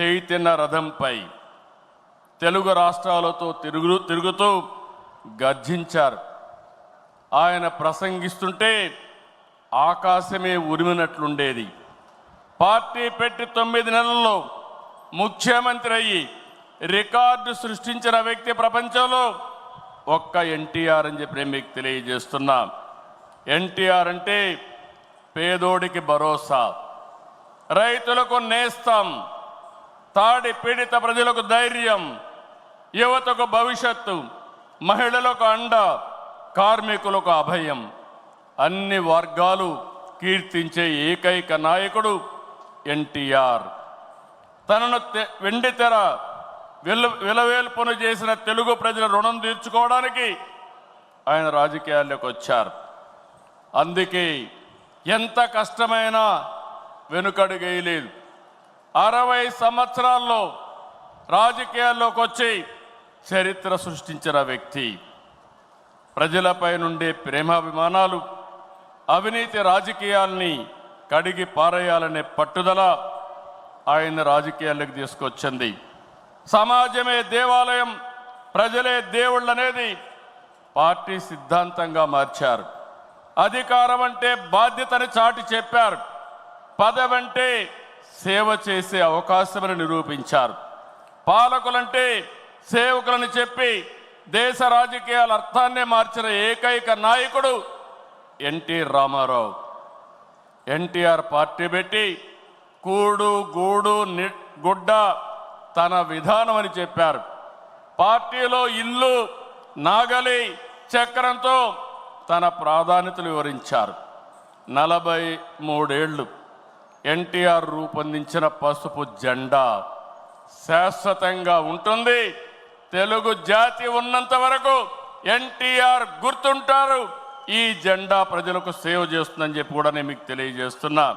చైతన్య రథంపై తెలుగు రాష్ట్రాలతో తిరుగు తిరుగుతూ గర్జించారు. ఆయన ప్రసంగిస్తుంటే ఆకాశమే ఉరిమినట్లుండేది. పార్టీ పెట్టి తొమ్మిది నెలల్లో ముఖ్యమంత్రి అయ్యి రికార్డు సృష్టించిన వ్యక్తి ప్రపంచంలో ఒక్క ఎన్టీఆర్ అని చెప్పి నేను మీకు తెలియజేస్తున్నా. ఎన్టీఆర్ అంటే పేదోడికి భరోసా. రైతులకు నేస్తం. తాడి పీడిత ప్రజలకు ధైర్యం యువతకు భవిష్యత్తు మహిళలకు అండ కార్మికులకు అభయం. అన్ని వర్గాలు కీర్తించే ఏకైక నాయకుడు ఎన్టీఆర్. తనను తె- వెండి విలవేల్పును చేసిన తెలుగు ప్రజల రుణం తీర్చుకోవడానికి ఆయన రాజకీయాల్లోకి వచ్చారు. అందుకే ఎంత కష్టమైనా వెనుకడుగేయలేదు. అరవై సంవత్సరాల్లో రాజకీయాల్లోకి వచ్చి చరిత్ర సృష్టించిన వ్యక్తి. ప్రజలపై నుండే ప్రేమాభిమానాలు అవినీతి రాజకీయాల్ని కడిగి పారేయాలనే పట్టుదల ఆయన రాజకీయాల్లోకి తీసుకొచ్చింది. సమాజమే దేవాలయం ప్రజలే దేవుళ్ళు అనేది పార్టీ సిద్ధాంతంగా మార్చారు. అధికారం అంటే బాధ్యతని చాటి చెప్పారు. పదవంటే సేవ చేసే అవకాశమని నిరూపించారు. పాలకులంటే సేవకులని చెప్పి దేశ రాజకీయాల అర్థాన్నే మార్చిన ఏకైక నాయకుడు ఎన్టీ రామారావు. ఎన్టీఆర్ పార్టీ పెట్టి కూడు గూడు గుడ్డ తన విధానం అని చెప్పారు. పార్టీలో ఇల్లు నాగలి చక్రంతో తన ప్రాధాన్యతలు వివరించారు. నలభై మూడేళ్ళు ఎన్టీఆర్ రూపొందించిన పసుపు జెండా శాశ్వతంగా ఉంటుంది. తెలుగు జాతి ఉన్నంత వరకు ఎన్టీఆర్ గుర్తుంటారు. ఈ జెండా ప్రజలకు సేవ చేస్తుందని చెప్పి కూడా నేను మీకు తెలియజేస్తున్నా.